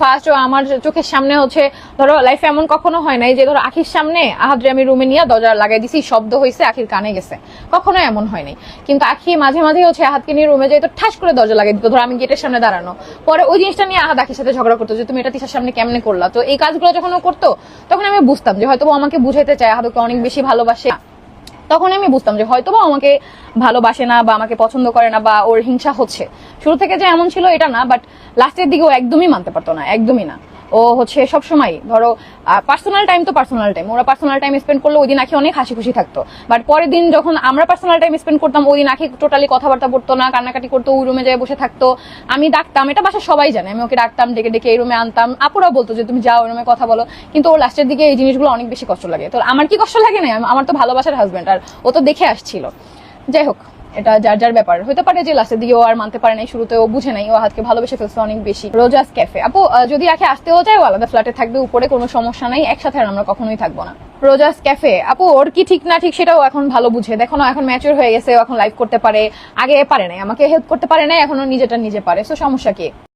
First আমার চোখের সামনে হচ্ছে, ধরো লাইফে এমন কখনো হয় নাই যে, ধরো, আখির সামনে আহাদ্রে আমি রুমে নিয়ে দরজা লাগাই দিছি, শব্দ হয়েছে আখির কানে গেছে। কখনো এমন হয় নাই। কিন্তু আখি মাঝে মাঝে হচ্ছে আহাতকে নিয়ে রুমে যাই তো ঠাস করে দরজা লাগাই দিত, ধরো, আমি গেটের সামনে দাঁড়ানো। পরে ওই জিনিসটা নিয়ে আহাদ আখির সাথে ঝগড়া করতো যে, তুমি এটা তিসার সামনে কেমনে করলা? তো এই কাজগুলো যখন ও করতো, তখন আমি বুঝতাম যে হয়তো আমাকে বুঝাইতে চায়, আহাদকে অনেক বেশি ভালোবাসে। তখন আমি বুঝতাম যে হয়তো বা আমাকে ভালোবাসে না বা আমাকে পছন্দ করে না বা ওর হিংসা হচ্ছে। শুরু থেকে যে এমন ছিল এটা না বাট লাস্টের দিকে ও একদমই মানতে পারতো না, একদমই না। ও হচ্ছে সবসময়, ধরো পার্সোনাল টাইম তো পার্সোনাল টাইম ওরা পার্সোনাল টাইম স্পেন্ড করলে ওই দিন আখি অনেক হাসি খুশি থাকতো। বাট পরের দিন যখন আমরা পার্সোনাল টাইম স্পেন্ড করতাম, ওই দিন আখি টোটালি কথাবার্তা বলতো না, কান্নাকাটি করতো, ওই রুমে যেয়ে বসে থাকতো। আমি ডাকতাম, এটা বাসা সবাই জানে, আমি ওকে ডাকতাম, ডেকে ডেকে এই রুমে আনতাম। আপুরা বলতো যে, তুমি যাও ওই রুমে কথা বলো। কিন্তু ওর লাস্টের দিকে এই জিনিসগুলো অনেক বেশি কষ্ট লাগে। তো আমার কি কষ্ট লাগে না আমার তো ভালোবাসার হাজবেন্ড আর ও তো দেখে আসছিল। যাই হোক এটা যার যার ব্যাপার। হতে পারে যে লাস্টের দিকে ও আর মানতে পারে নাই, শুরুতে ও বুঝে নাই, ও হাতকে ভালোবেসে ফেলছে অনেক বেশি। Rosas cafe. আপু যদি আখে আসতেও চায় ও আলাদা ফ্ল্যাটে থাকবে, উপরে কোনো সমস্যা নাই, একসাথে আর আমরা কখনোই থাকব না। Rosas cafe. আপু, ওর কি ঠিক না ঠিক সেটাও এখন ভালো বুঝে। দেখো না, এখন ম্যাচিওর হয়ে গেছে এখন লাইভ করতে পারে। আগে পারে নাই, আমাকে হেল্প করতে পারে নাই, এখনও নিজেটা নিজে পারে। সো সমস্যা কি?